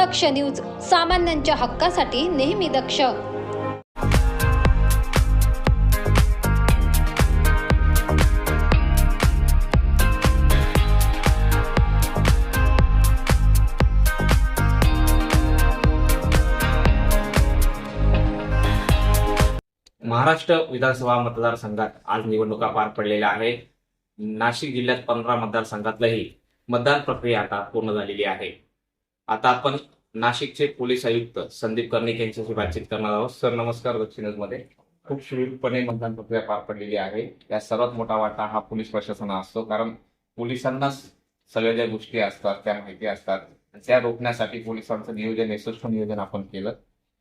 दक्ष news सामान्यांच्या हक्कासाठी नेहमी दक्ष. महाराष्ट्र विधानसभा मतदारसंघात आज निवडणुका पार पडलेल्या आहेत. नाशिक जिल्ह्यात पंधरा मतदारसंघातलंही मतदान प्रक्रिया आता पूर्ण झालेली आहे. आता आपण नाशिकचे पोलीस आयुक्त संदीप कर्णिक यांच्याशी बातचीत करणार आहोत. सर नमस्कार दक्षिणमध्ये खूप सुरळीतपणे मतदान प्रक्रिया पार पडलेली आहे. या सर्वात मोठा वाटा हा पोलीस प्रशासना असतो कारण पोलिसांनाच सगळ्या ज्या गोष्टी असतात त्या माहिती असतात. त्या रोखण्यासाठी पोलिसांचं नियोजन यशस्वी नियोजन आपण केलं.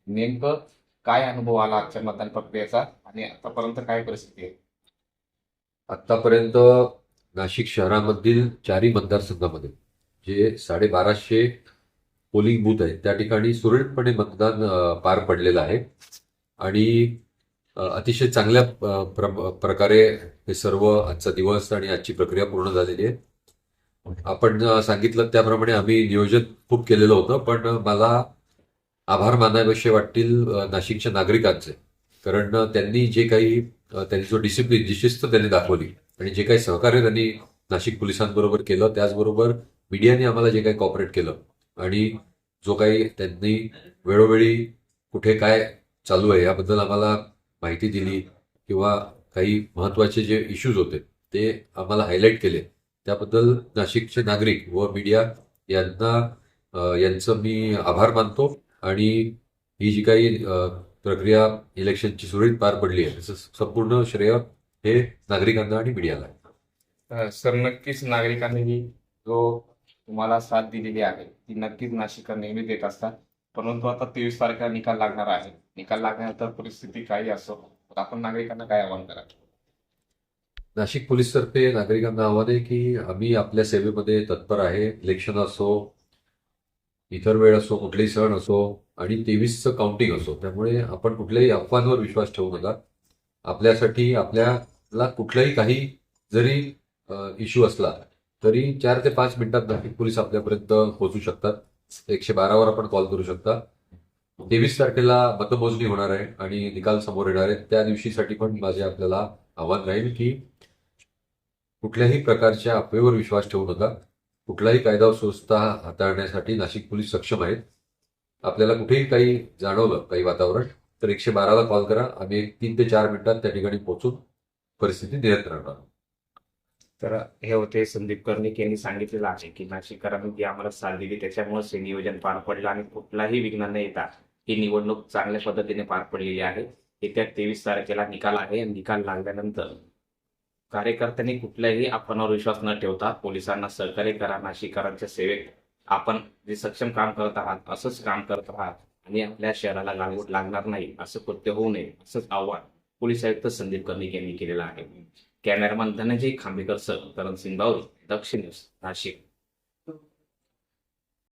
नेमकं काय अनुभव आला आजच्या मतदान प्रक्रियेचा आणि आतापर्यंत काय परिस्थिती आहे? आतापर्यंत नाशिक शहरामधील चारही मतदारसंघामध्ये जे साडेबाराशे पोलिंग बूथ आहेत त्या ठिकाणी सुरळीतपणे मतदान पार पडलेलं आहे. आणि अतिशय चांगल्या प्र- प्रकारे हे सर्व आजचा दिवस आणि आजची प्रक्रिया पूर्ण झालेली आहे. आपण सांगितलं त्याप्रमाणे आम्ही नियोजन खूप केलेलं होतं पण मला आभार मानाविषयी वाटतील नाशिकच्या नागरिकांचे. कारण त्यांनी जे काही त्यांनी जो डिसिप्लिन जी शिस्त त्यांनी दाखवली आणि जे काही सहकार्य त्यांनी नाशिक पोलिसांबरोबर केलं त्याचबरोबर मीडियाने आम्हाला जे काही कॉपरेट केलं आणि जो काही त्यांनी वेळोवेळी कुठे काय चालू आहे याबद्दल आम्हाला माहिती दिली किंवा काही महत्त्वाचे जे इश्यूज होते ते आम्हाला हायलाईट केले. त्याबद्दल नाशिकचे नागरिक व मीडिया यांना यांचं मी आभार मानतो आणि ही जी काही प्रक्रिया इलेक्शनची सुरळीत पार पडली आहे त्याचं संपूर्ण श्रेय हे नागरिकांना आणि मीडियाला आहे. सर नक्कीच नागरिकांनी जो तुम्हाला साथ दिलेली आहे. ती नक्कीच नाशिक नेहमी देत असतात. परंतु आता तेवीस तारखेला निकाल लागणार आहे. निकाल लागल्यानंतर परिस्थिती काही असो तर आपण नागरिकांना काय आवाहन करा नाशिक पोलीसतर्फे नागरिकांना आव्हान आहे की आम्ही आपल्या सेवेमध्ये तत्पर आहे. इलेक्शन असो इतर वेळ असो कुठलेही सण असो आणि तेवीसचं काउंटिंग असो. त्यामुळे आपण कुठल्याही अफवांवर विश्वास ठेवू नका. आपल्यासाठी आपल्याला कुठलाही काही जरी इश्यू असला तरी चार ते पाच मिनिटात नाशिक पोलीस आपल्यापर्यंत पोहोचू शकतात. एकशे बारावर आपण कॉल करू शकता. तेवीस तारखेला मतमोजणी होणार आहे आणि निकाल समोर येणार आहे. त्या दिवशीसाठी पण माझे आपल्याला आव्हान राहील की कुठल्याही प्रकारच्या अफवेवर विश्वास ठेवू नका. कुठलाही कायदा व सुव्यवस्था हाताळण्यासाठी नाशिक पोलीस सक्षम आहेत. आपल्याला कुठेही काही जाणवलं काही वातावरण तर एकशे बाराला कॉल करा. आम्ही एक तीन ते चार मिनिटात त्या ठिकाणी पोहोचून परिस्थिती नियंत्रणात आणू. तर हे होते संदीप कर्णिक यांनी सांगितलेलं आहे की नाशिककरांनी जी आम्हाला साथ दिली त्याच्यामुळेच हे नियोजन पार पडलं आणि कुठलाही विघ्न न येता ही निवडणूक चांगल्या पद्धतीने पार पडलेली आहे. येत्या तेवीस तारखेला निकाल आहे आणि निकाल लागल्यानंतर कार्यकर्त्यांनी कुठल्याही आपणावर विश्वास न ठेवता पोलिसांना सहकार्य करा नाशिककरांच्या सेवेत आपण जे सक्षम काम करत आहात असंच काम करत आहात आणि आपल्या शहराला लागवड लागणार नाही असं कृत्य होऊ नये असंच आव्हान पोलीस आयुक्त संदीप कर्णिक यांनी केलेला आहे. Cameraman Dhananjay Khambekar sir Karan Singh Bawari Dakshin news Nashik.